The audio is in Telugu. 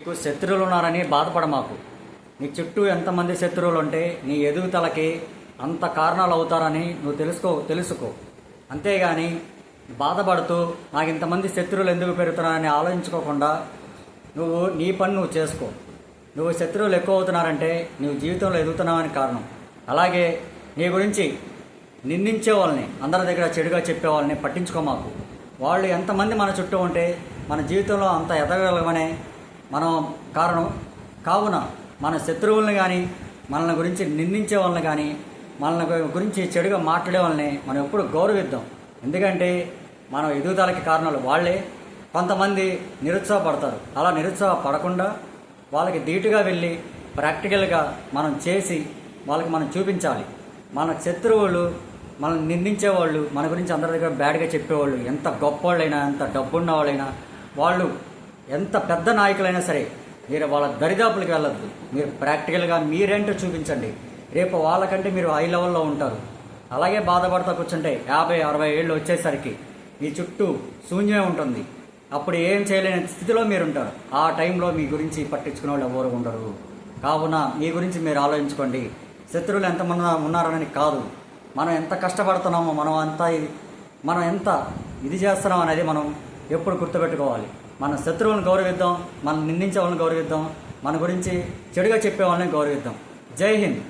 నీకు శత్రువులు ఉన్నారని బాధపడ మాకు నీ చుట్టూ ఎంతమంది శత్రువులు ఉంటే నీ ఎదుగుదలకి అంత కారణాలు అవుతారని నువ్వు తెలుసుకో తెలుసుకో. అంతేగాని బాధపడుతూ నాకు ఇంతమంది శత్రువులు ఎందుకు పెరుగుతున్నారని ఆలోచించుకోకుండా నువ్వు నీ పని నువ్వు చేసుకో. నువ్వు శత్రువులు ఎక్కువ అవుతున్నారంటే నువ్వు జీవితంలో ఎదుగుతున్నావని కారణం. అలాగే నీ గురించి నిందించే వాళ్ళని అందరి దగ్గర చెడుగా చెప్పే వాళ్ళని పట్టించుకో మాకు వాళ్ళు ఎంతమంది మన చుట్టూ ఉంటే మన జీవితంలో అంత ఎదగలమనే మనం కారణం కావున మన శత్రువుల్ని కానీ మనల్ని గురించి నిందించే వాళ్ళని కానీ మనల్ని గురించి చెడుగా మాట్లాడే వాళ్ళని మనం ఎప్పుడు గౌరవిద్దాం. ఎందుకంటే మనం ఎదుగుదలకి కారణాలు వాళ్ళే. కొంతమంది నిరుత్సాహపడతారు. అలా నిరుత్సాహపడకుండా వాళ్ళకి ధీటుగా వెళ్ళి ప్రాక్టికల్గా మనం చేసి వాళ్ళకి మనం చూపించాలి. మన శత్రువులు మనం నిందించేవాళ్ళు మన గురించి అందరి దగ్గర బ్యాడ్గా చెప్పేవాళ్ళు ఎంత గొప్పవాళ్ళైనా ఎంత డబ్బున్న వాళ్ళైనా వాళ్ళు ఎంత పెద్ద నాయకులైనా సరే మీరు వాళ్ళ దరిదాపులకు వెళ్ళద్దు. మీరు ప్రాక్టికల్గా మీరేంటో చూపించండి. రేపు వాళ్ళకంటే మీరు హై లెవెల్లో ఉంటారు. అలాగే బాధపడతా కూర్చుంటే యాభై అరవై ఏళ్ళు వచ్చేసరికి మీ చుట్టూ శూన్యమే ఉంటుంది. అప్పుడు ఏం చేయలేని స్థితిలో మీరు ఉంటారు ఆ టైంలో మీ గురించి పట్టించుకునే వాళ్ళు ఎవరు ఉండరు. కావున మీ గురించి మీరు ఆలోచించుకోండి. శత్రువులు ఎంతమంది ఉన్నారని కాదు. మనం ఎంత కష్టపడుతున్నామో మనం అంత ఇది- మనం ఎంత ఇది చేస్తున్నాం అనేది మనం ఎప్పుడు గుర్తుపెట్టుకోవాలి. మన శత్రువులను గౌరవిద్దాం మనం నిందించే వాళ్ళని గౌరవిద్దాం మన గురించి చెడుగా చెప్పే వాళ్ళని గౌరవిద్దాం. జై హింద్.